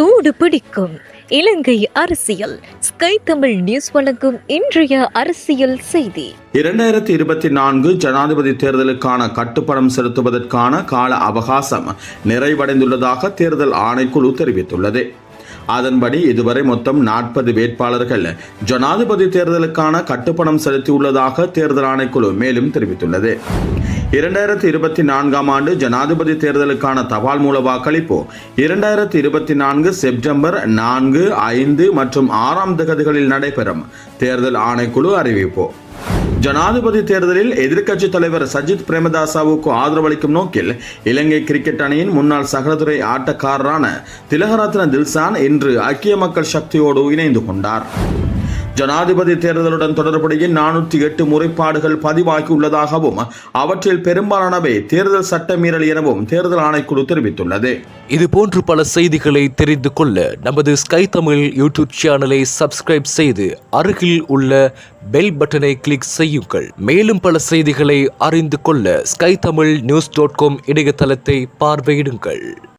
சூடு பிடிக்கும். இலங்கை அரசியல். ஸ்கை தமிழ் நியூஸ் வழங்கும் இன்றைய அரசியல் செய்தி. இரண்டாயிரத்தி இருபத்தி நான்கு ஜனாதிபதி தேர்தலுக்கான கட்டுப்பணம் செலுத்துவதற்கான கால அவகாசம் நிறைவடைந்துள்ளதாக தேர்தல் ஆணைக்குழு தெரிவித்துள்ளது. அதன்படி இதுவரை மொத்தம் நாற்பது வேட்பாளர்கள் ஜனாதிபதி தேர்தலுக்கான கட்டுப்பணம் செலுத்தியுள்ளதாக தேர்தல் ஆணைக்குழு மேலும் தெரிவித்துள்ளது. இரண்டாயிரத்தி இருபத்தி நான்காம் ஆண்டு ஜனாதிபதி தேர்தலுக்கான தபால் மூல வாக்களிப்பு இரண்டாயிரத்தி இருபத்தி நான்கு செப்டம்பர் நான்கு ஐந்து மற்றும் ஆறாம் தகதிகளில் நடைபெறும். தேர்தல் ஆணைக்குழு அறிவிப்பு. ஜனாதிபதி தேர்தலில் எதிர்க்கட்சித் தலைவர் சஜித் பிரேமதாசாவுக்கு ஆதரவளிக்கும் நோக்கில் இலங்கை கிரிக்கெட் அணியின் முன்னாள் சகலதுறை ஆட்டக்காரரான திலகரத்ன தில்சான் இன்று ஐக்கிய மக்கள் சக்தியோடு இணைந்து கொண்டார். ஜனாதிபதி தேர்தலுடன் தொடர்புடைய நானூற்றி எட்டு முறைப்பாடுகள் பதிவாகியுள்ளதாகவும் அவற்றில் பெரும்பாலானவை தேர்தல் சட்டமீறல் எனவும் தேர்தல் ஆணைக்குழு தெரிவித்துள்ளது. இது போன்று பல செய்திகளை தெரிந்து கொள்ள நமது ஸ்கை தமிழ் யூடியூப் சேனலை சப்ஸ்கிரைப் செய்து அருகில் உள்ள பெல் பட்டனை கிளிக் செய்யுங்கள். மேலும் பல செய்திகளை அறிந்து கொள்ள sky Tamil news dot com இணையதளத்தை பார்வையிடுங்கள்.